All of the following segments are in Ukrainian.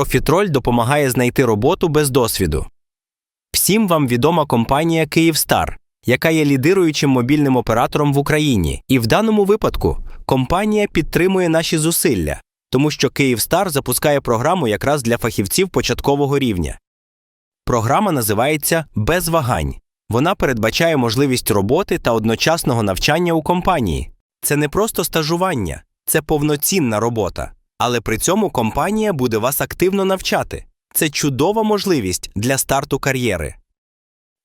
Профітроль допомагає знайти роботу без досвіду. Всім вам відома компанія Київстар, яка є лідируючим мобільним оператором в Україні. І в даному випадку компанія підтримує наші зусилля, тому що Київстар запускає програму якраз для фахівців початкового рівня. Програма називається Без вагань. Вона передбачає можливість роботи та одночасного навчання у компанії. Це не просто стажування, це повноцінна робота. Але при цьому компанія буде вас активно навчати. Це чудова можливість для старту кар'єри.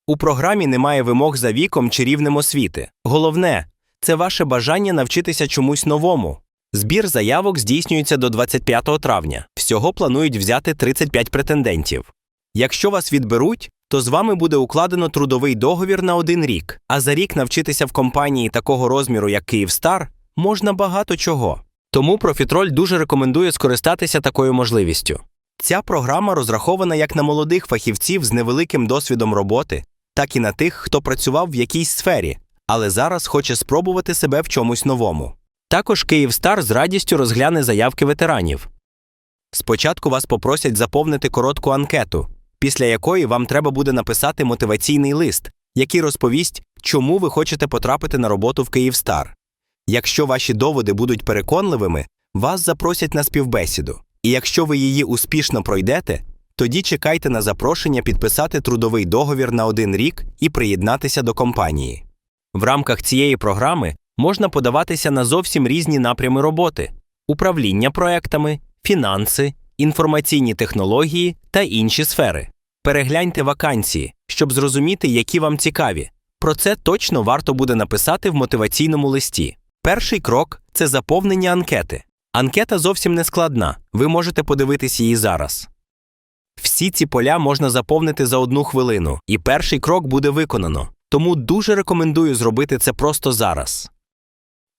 У програмі немає вимог за віком чи рівнем освіти. Головне це ваше бажання навчитися чомусь новому. Збір заявок здійснюється до 25 травня. Всього планують взяти 35 претендентів. Якщо вас відберуть, то з вами буде укладено трудовий договір на один рік, а за рік навчитися в компанії такого розміру, як Київстар, можна багато чого. Тому Профітроль дуже рекомендує скористатися такою можливістю. Ця програма розрахована як на молодих фахівців з невеликим досвідом роботи, так і на тих, хто працював в якійсь сфері, але зараз хоче спробувати себе в чомусь новому. Також Київстар з радістю розгляне заявки ветеранів. Спочатку вас попросять заповнити коротку анкету, після якої вам треба буде написати мотиваційний лист, який розповість, чому ви хочете потрапити на роботу в Київстар. Якщо ваші доводи будуть переконливими, вас запросять на співбесіду. І якщо ви її успішно пройдете, тоді чекайте на запрошення підписати трудовий договір на один рік і приєднатися до компанії. В рамках цієї програми можна подаватися на зовсім різні напрями роботи: управління проектами, фінанси, інформаційні технології та інші сфери. Перегляньте вакансії, щоб зрозуміти, які вам цікаві. Про це точно варто буде написати в мотиваційному листі. Перший крок це заповнення анкети. Анкета зовсім не складна, ви можете подивитись її зараз. Всі ці поля можна заповнити за одну хвилину, і перший крок буде виконано. Тому дуже рекомендую зробити це просто зараз.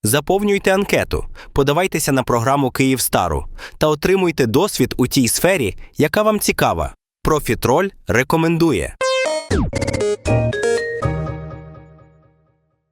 Заповнюйте анкету, подавайтеся на програму Київстару та отримуйте досвід у тій сфері, яка вам цікава. Профітроль рекомендує.